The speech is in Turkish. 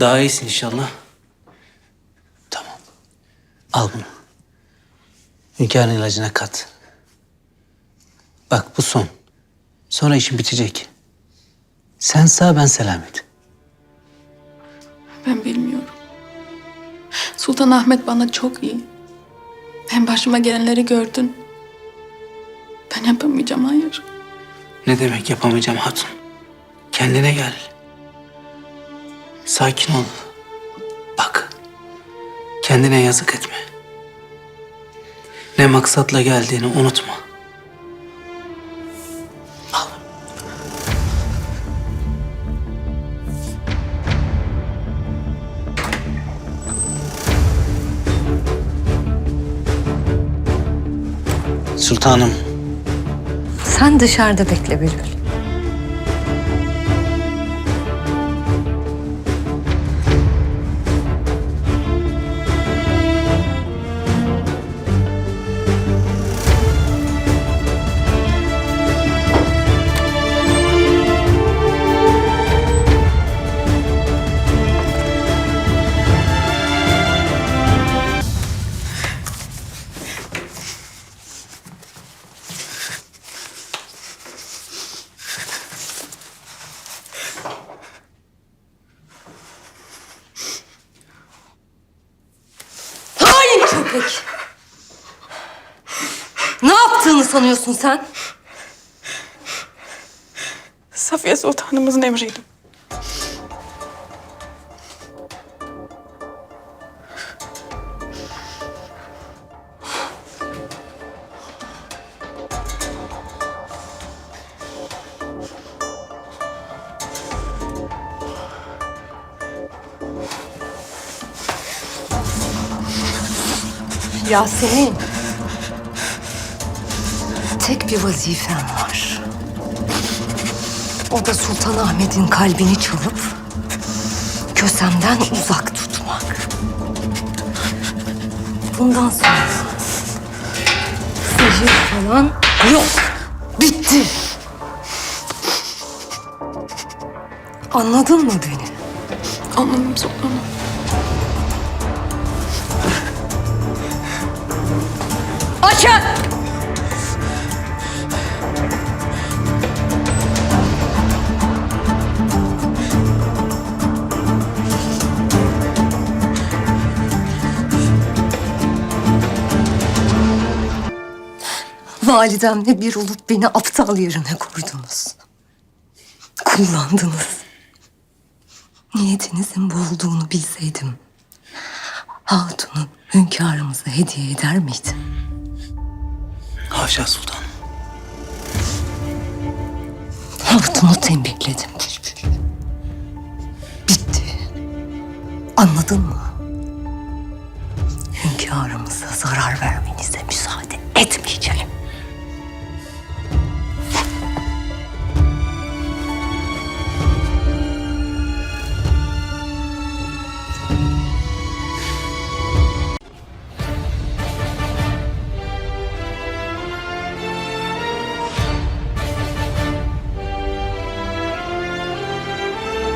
Daha iyisin inşallah. Tamam. Al bunu. Hünkârın ilacına kat. Bak bu son. Sonra işin bitecek. Sen sağ ben selamet. Ben bilmiyorum. Sultan Ahmet bana çok iyi. Ben başıma gelenleri gördün. Ben yapamayacağım hayır. Ne demek yapamayacağım hatun? Kendine gel. Sakin ol. Bak. Kendine yazık etme. Ne maksatla geldiğini unutma. Sultanım, Sen dışarıda bekle Bülbül. Köpek! Ne yaptığını sanıyorsun sen? Safiye Sultanımızın emriydi. Yasemin. Tek bir vazifen var. O da Sultan Ahmet'in kalbini çalıp kösemden uzak tutmak. Bundan sonra sihir falan yok. Bitti. Anladın mı beni? Anladım sultanım. Açın! Validemle bir olup beni aptal yerine koydunuz. Kullandınız. Niyetinizin bu olduğunu bilseydim... ...hatunu hünkârımıza hediye eder miydim? Haşa sultanım. Hatunu tembihledim. Bitti. Anladın mı? Hünkârımıza zarar vermenize müsaade etmeyeceğim.